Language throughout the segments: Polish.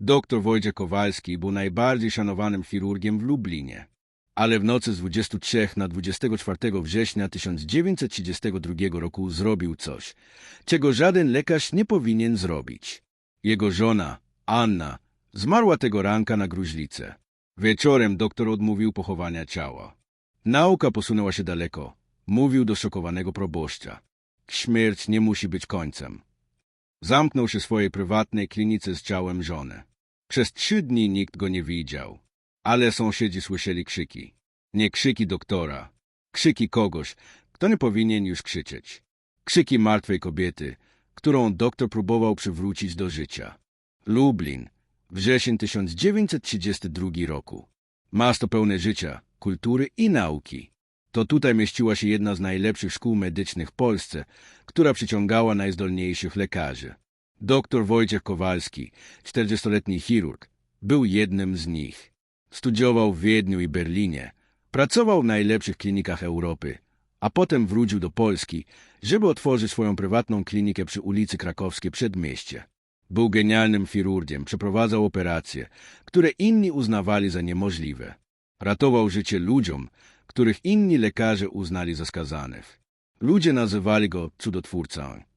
Doktor Wojciech Kowalski był najbardziej szanowanym chirurgiem w Lublinie. Ale w nocy z 23 na 24 września 1932 roku zrobił coś, czego żaden lekarz nie powinien zrobić. Jego żona, Anna, zmarła tego ranka na gruźlicę. Wieczorem doktor odmówił pochowania ciała. Nauka posunęła się daleko. Mówił do szokowanego proboszcza. Śmierć nie musi być końcem. Zamknął się w swojej prywatnej klinice z ciałem żony. Przez trzy dni nikt go nie widział. Ale sąsiedzi słyszeli krzyki. Nie krzyki doktora. Krzyki kogoś, kto nie powinien już krzyczeć. Krzyki martwej kobiety, którą doktor próbował przywrócić do życia. Lublin, wrzesień 1932 roku. Miasto pełne życia, kultury i nauki. To tutaj mieściła się jedna z najlepszych szkół medycznych w Polsce, która przyciągała najzdolniejszych lekarzy. Doktor Wojciech Kowalski, 40-letni chirurg, był jednym z nich. Studiował w Wiedniu i Berlinie, pracował w najlepszych klinikach Europy, a potem wrócił do Polski, żeby otworzyć swoją prywatną klinikę przy ulicy Krakowskiej Przedmieście. Był genialnym chirurgiem, przeprowadzał operacje, które inni uznawali za niemożliwe. Ratował życie ludziom, których inni lekarze uznali za skazanych. Ludzie nazywali go cudotwórcą.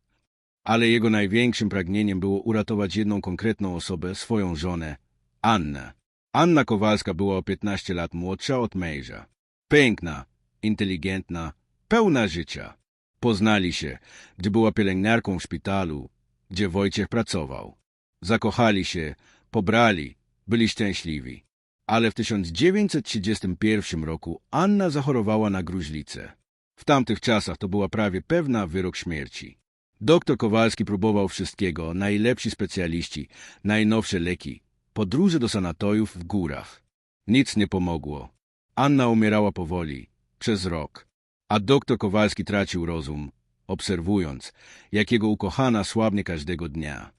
Ale jego największym pragnieniem było uratować jedną konkretną osobę, swoją żonę, Annę. Anna Kowalska była o 15 lat młodsza od męża. Piękna, inteligentna, pełna życia. Poznali się, gdy była pielęgniarką w szpitalu, gdzie Wojciech pracował. Zakochali się, pobrali, byli szczęśliwi. Ale w 1931 roku Anna zachorowała na gruźlicę. W tamtych czasach to była prawie pewna wyrok śmierci. Doktor Kowalski próbował wszystkiego, najlepsi specjaliści, najnowsze leki, podróże do sanatoriów w górach. Nic nie pomogło. Anna umierała powoli, przez rok, a doktor Kowalski tracił rozum, obserwując, jak jego ukochana słabnie każdego dnia.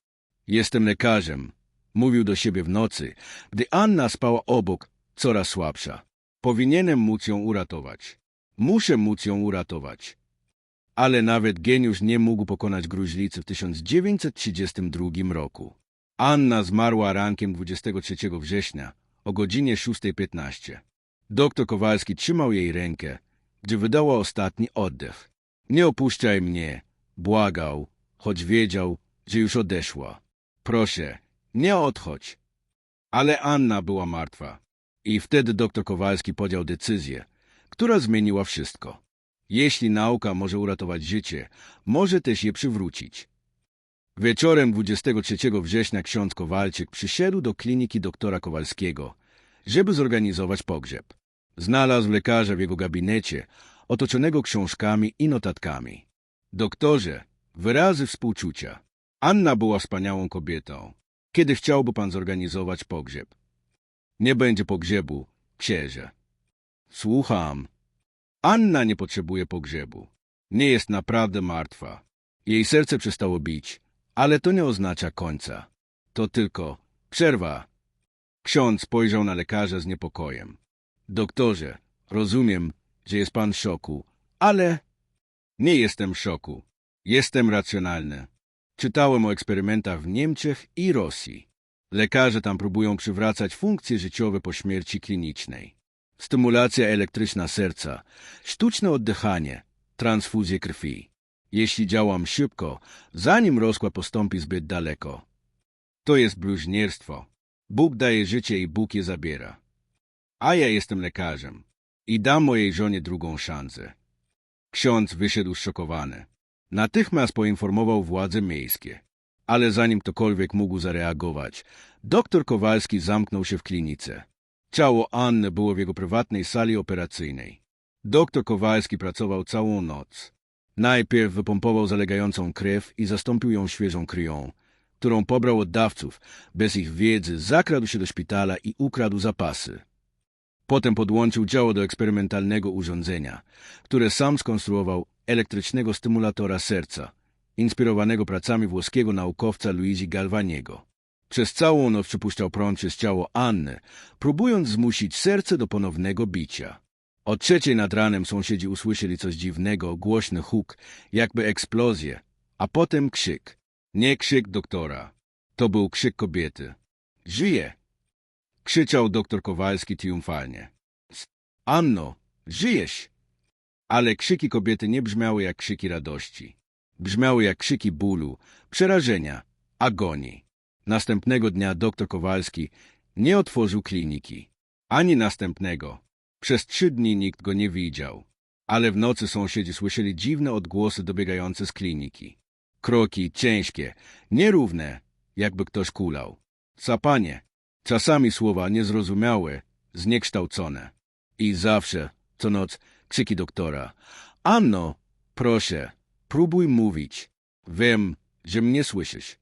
Jestem lekarzem, mówił do siebie w nocy, gdy Anna spała obok, coraz słabsza. Powinienem móc ją uratować. Muszę móc ją uratować. Ale nawet geniusz nie mógł pokonać gruźlicy w 1932 roku. Anna zmarła rankiem 23 września o godzinie 6.15. Doktor Kowalski trzymał jej rękę, gdy wydała ostatni oddech. Nie opuszczaj mnie, błagał, choć wiedział, że już odeszła. Proszę, nie odchodź. Ale Anna była martwa. I wtedy doktor Kowalski podjął decyzję, która zmieniła wszystko. Jeśli nauka może uratować życie, może też je przywrócić. Wieczorem 23 września ksiądz Kowalczyk przyszedł do kliniki doktora Kowalskiego, żeby zorganizować pogrzeb. Znalazł lekarza w jego gabinecie, otoczonego książkami i notatkami. Doktorze, wyrazy współczucia. Anna była wspaniałą kobietą. Kiedy chciałby pan zorganizować pogrzeb? Nie będzie pogrzebu, księże. Słucham. Anna nie potrzebuje pogrzebu. Nie jest naprawdę martwa. Jej serce przestało bić, ale to nie oznacza końca. To tylko przerwa. Ksiądz spojrzał na lekarza z niepokojem. Doktorze, rozumiem, że jest pan w szoku, ale nie jestem w szoku. Jestem racjonalny. Czytałem o eksperymentach w Niemczech i Rosji. Lekarze tam próbują przywracać funkcje życiowe po śmierci klinicznej. Stymulacja elektryczna serca, sztuczne oddychanie, transfuzje krwi. Jeśli działam szybko, zanim rozkład postąpi zbyt daleko. To jest bluźnierstwo. Bóg daje życie i Bóg je zabiera. A ja jestem lekarzem i dam mojej żonie drugą szansę. Ksiądz wyszedł szokowany. Natychmiast poinformował władze miejskie. Ale zanim ktokolwiek mógł zareagować, doktor Kowalski zamknął się w klinice. Ciało Anny było w jego prywatnej sali operacyjnej. Doktor Kowalski pracował całą noc. Najpierw wypompował zalegającą krew i zastąpił ją świeżą krwią, którą pobrał od dawców. Bez ich wiedzy zakradł się do szpitala i ukradł zapasy. Potem podłączył działo do eksperymentalnego urządzenia, które sam skonstruował elektrycznego stymulatora serca, inspirowanego pracami włoskiego naukowca Luigi Galvaniego. Przez całą noc przypuszczał prąd przez ciało Anny, próbując zmusić serce do ponownego bicia. O trzeciej nad ranem sąsiedzi usłyszeli coś dziwnego, głośny huk, jakby eksplozję, a potem krzyk. Nie krzyk doktora. To był krzyk kobiety. Żyje! Krzyczał doktor Kowalski triumfalnie. Anno, żyjesz! Ale krzyki kobiety nie brzmiały jak krzyki radości. Brzmiały jak krzyki bólu, przerażenia, agonii. Następnego dnia doktor Kowalski nie otworzył kliniki. Ani następnego. Przez trzy dni nikt go nie widział. Ale w nocy sąsiedzi słyszeli dziwne odgłosy dobiegające z kliniki. Kroki ciężkie, nierówne, jakby ktoś kulał. Sapanie, czasami słowa niezrozumiałe, zniekształcone. I zawsze, co noc, krzyki doktora. Anno, proszę, próbuj mówić. Wiem, że mnie słyszysz.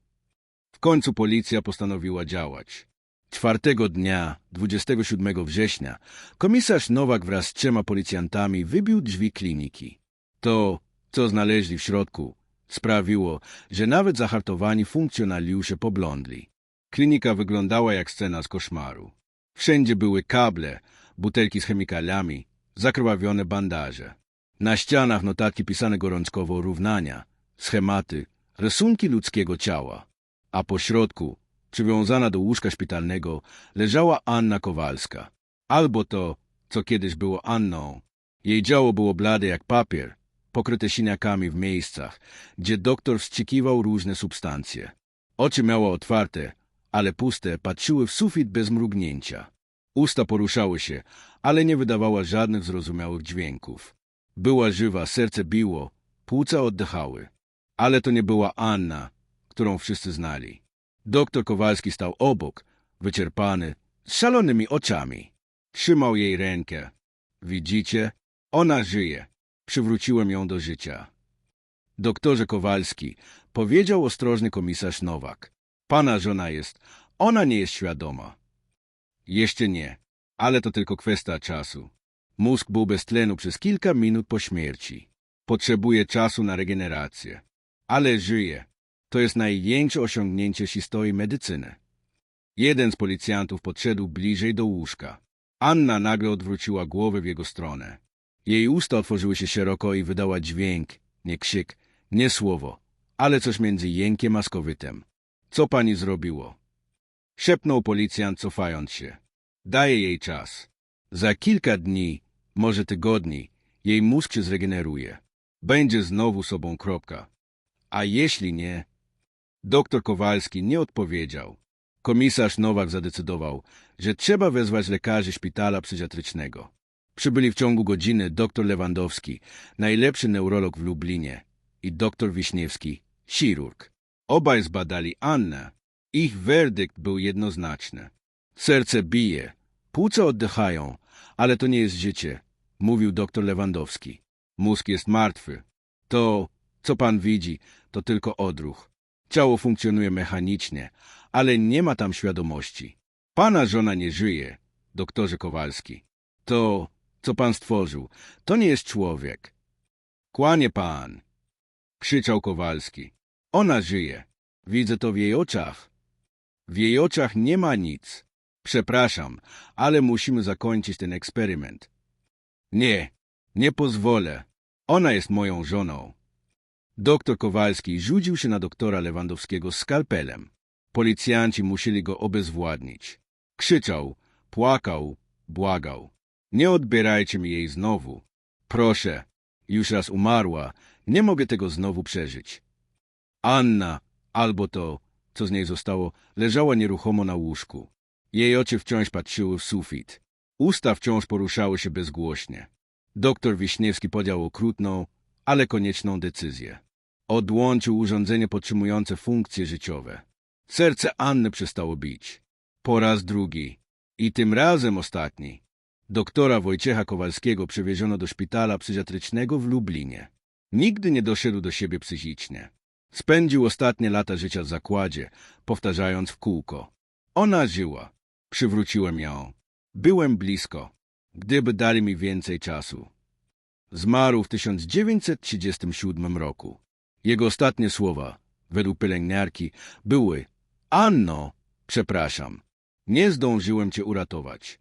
W końcu policja postanowiła działać. Czwartego dnia, 27 września, komisarz Nowak wraz z trzema policjantami wybił drzwi kliniki. To, co znaleźli w środku, sprawiło, że nawet zahartowani funkcjonariusze poblądli. Klinika wyglądała jak scena z koszmaru. Wszędzie były kable, butelki z chemikaliami, zakrwawione bandaże. Na ścianach notatki pisane gorączkowo równania, schematy, rysunki ludzkiego ciała. A po środku, przywiązana do łóżka szpitalnego, leżała Anna Kowalska. Albo to, co kiedyś było Anną. Jej ciało było blade jak papier, pokryte siniakami w miejscach, gdzie doktor wstrzykiwał różne substancje. Oczy miała otwarte, ale puste, patrzyły w sufit bez mrugnięcia. Usta poruszały się, ale nie wydawała żadnych zrozumiałych dźwięków. Była żywa, serce biło, płuca oddychały. Ale to nie była Anna, którą wszyscy znali. Doktor Kowalski stał obok, wyczerpany, z szalonymi oczami. Trzymał jej rękę. Widzicie? Ona żyje. Przywróciłem ją do życia. Doktorze Kowalski, powiedział ostrożny komisarz Nowak. Pana żona jest, ona nie jest świadoma. Jeszcze nie, ale to tylko kwestia czasu. Mózg był bez tlenu przez kilka minut po śmierci. Potrzebuje czasu na regenerację. Ale żyje. To jest największe osiągnięcie historii medycyny. Jeden z policjantów podszedł bliżej do łóżka. Anna nagle odwróciła głowę w jego stronę. Jej usta otworzyły się szeroko i wydała dźwięk, nie krzyk, nie słowo, ale coś między jękiem a skowytem. Co pani zrobiło? Szepnął policjant, cofając się. Daję jej czas. Za kilka dni, może tygodni, jej mózg się zregeneruje. Będzie znowu sobą kropka. A jeśli nie... Doktor Kowalski nie odpowiedział. Komisarz Nowak zadecydował, że trzeba wezwać lekarzy szpitala psychiatrycznego. Przybyli w ciągu godziny doktor Lewandowski, najlepszy neurolog w Lublinie, i doktor Wiśniewski, chirurg. Obaj zbadali Annę. Ich werdykt był jednoznaczny. Serce bije, płuca oddychają, ale to nie jest życie, mówił doktor Lewandowski. Mózg jest martwy. To, co pan widzi, to tylko odruch. Ciało funkcjonuje mechanicznie, ale nie ma tam świadomości. Pana żona nie żyje, doktorze Kowalski. To, co pan stworzył, to nie jest człowiek. Kłanie pan, krzyczał Kowalski. Ona żyje. Widzę to w jej oczach. W jej oczach nie ma nic. Przepraszam, ale musimy zakończyć ten eksperyment. Nie, nie pozwolę. Ona jest moją żoną. Doktor Kowalski rzucił się na doktora Lewandowskiego skalpelem. Policjanci musieli go obezwładnić. Krzyczał, płakał, błagał. Nie odbierajcie mi jej znowu. Proszę, już raz umarła, nie mogę tego znowu przeżyć. Anna, albo to, co z niej zostało, leżała nieruchomo na łóżku. Jej oczy wciąż patrzyły w sufit. Usta wciąż poruszały się bezgłośnie. Doktor Wiśniewski podjął okrutną, ale konieczną decyzję. Odłączył urządzenie podtrzymujące funkcje życiowe. Serce Anny przestało bić. Po raz drugi. I tym razem ostatni. Doktora Wojciecha Kowalskiego przewieziono do szpitala psychiatrycznego w Lublinie. Nigdy nie doszedł do siebie psychicznie. Spędził ostatnie lata życia w zakładzie, powtarzając w kółko. Ona żyła. Przywróciłem ją. Byłem blisko. Gdyby dali mi więcej czasu. Zmarł w 1937 roku. Jego ostatnie słowa, według pielęgniarki, były Anno, przepraszam, nie zdążyłem cię uratować.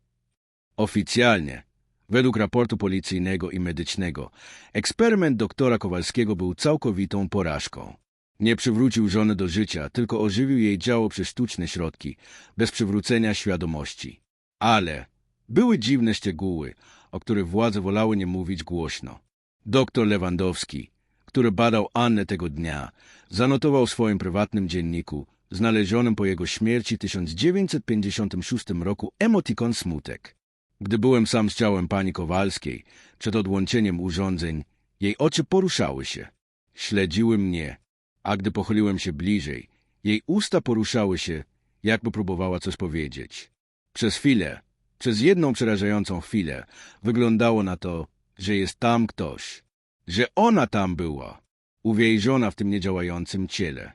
Oficjalnie, według raportu policyjnego i medycznego, eksperyment doktora Kowalskiego był całkowitą porażką. Nie przywrócił żony do życia, tylko ożywił jej ciało przez sztuczne środki, bez przywrócenia świadomości. Ale były dziwne szczegóły, o których władze wolały nie mówić głośno. Doktor Lewandowski, który badał Annę tego dnia, zanotował w swoim prywatnym dzienniku, znalezionym po jego śmierci w 1956 roku, emotikon smutek. Gdy byłem sam z ciałem pani Kowalskiej, przed odłączeniem urządzeń, jej oczy poruszały się. Śledziły mnie, a gdy pochyliłem się bliżej, jej usta poruszały się, jakby próbowała coś powiedzieć. Przez chwilę, przez jedną przerażającą chwilę, wyglądało na to, że jest tam ktoś, że ona tam była, uwięziona w tym niedziałającym ciele.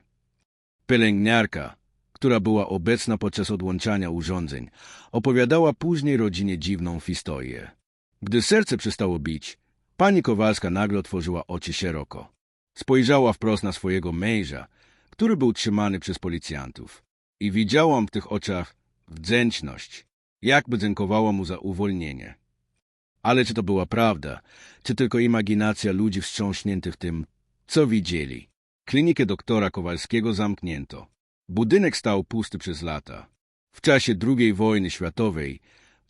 Pielęgniarka, która była obecna podczas odłączania urządzeń, opowiadała później rodzinie dziwną historię. Gdy serce przestało bić, pani Kowalska nagle otworzyła oczy szeroko. Spojrzała wprost na swojego męża, który był trzymany przez policjantów. I widziałam w tych oczach wdzięczność, jakby dziękowała mu za uwolnienie. Ale czy to była prawda, czy tylko imaginacja ludzi wstrząśniętych tym, co widzieli? Klinikę doktora Kowalskiego zamknięto. Budynek stał pusty przez lata. W czasie II wojny światowej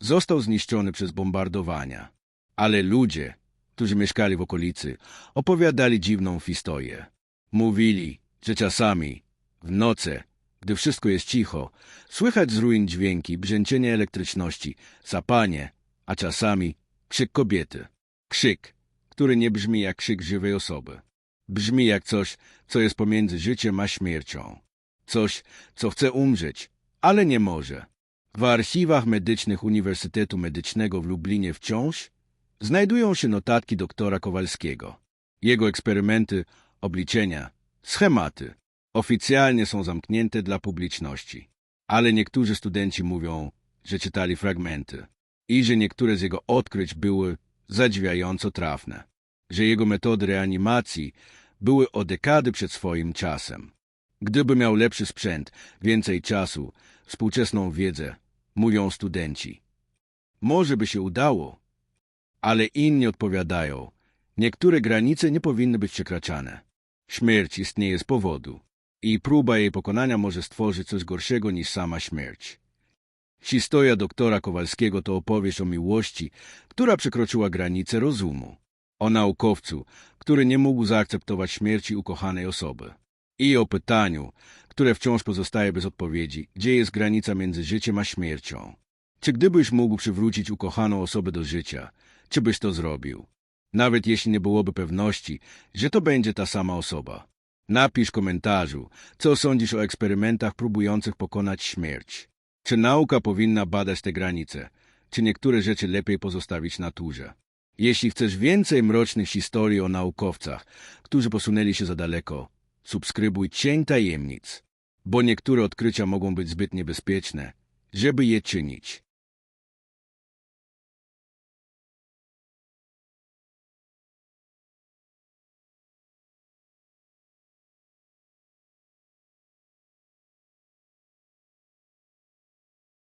został zniszczony przez bombardowania. Ale ludzie, którzy mieszkali w okolicy, opowiadali dziwną historię. Mówili, że czasami, w nocy, gdy wszystko jest cicho, słychać z ruin dźwięki, brzęczenie elektryczności, sapanie, a czasami krzyk kobiety. Krzyk, który nie brzmi jak krzyk żywej osoby. Brzmi jak coś, co jest pomiędzy życiem a śmiercią. Coś, co chce umrzeć, ale nie może. W archiwach medycznych Uniwersytetu Medycznego w Lublinie wciąż znajdują się notatki doktora Kowalskiego. Jego eksperymenty, obliczenia, schematy oficjalnie są zamknięte dla publiczności. Ale niektórzy studenci mówią, że czytali fragmenty i że niektóre z jego odkryć były zadziwiająco trafne, że jego metody reanimacji były o dekady przed swoim czasem. Gdyby miał lepszy sprzęt, więcej czasu, współczesną wiedzę, mówią studenci. Może by się udało, ale inni odpowiadają, niektóre granice nie powinny być przekraczane. Śmierć istnieje z powodu i próba jej pokonania może stworzyć coś gorszego niż sama śmierć. Historia doktora Kowalskiego to opowieść o miłości, która przekroczyła granice rozumu. O naukowcu, który nie mógł zaakceptować śmierci ukochanej osoby. I o pytaniu, które wciąż pozostaje bez odpowiedzi, gdzie jest granica między życiem a śmiercią. Czy gdybyś mógł przywrócić ukochaną osobę do życia, czy byś to zrobił? Nawet jeśli nie byłoby pewności, że to będzie ta sama osoba. Napisz komentarzu, co sądzisz o eksperymentach próbujących pokonać śmierć. Czy nauka powinna badać te granice? Czy niektóre rzeczy lepiej pozostawić naturze? Jeśli chcesz więcej mrocznych historii o naukowcach, którzy posunęli się za daleko, subskrybuj Cień Tajemnic, bo niektóre odkrycia mogą być zbyt niebezpieczne, żeby je czynić.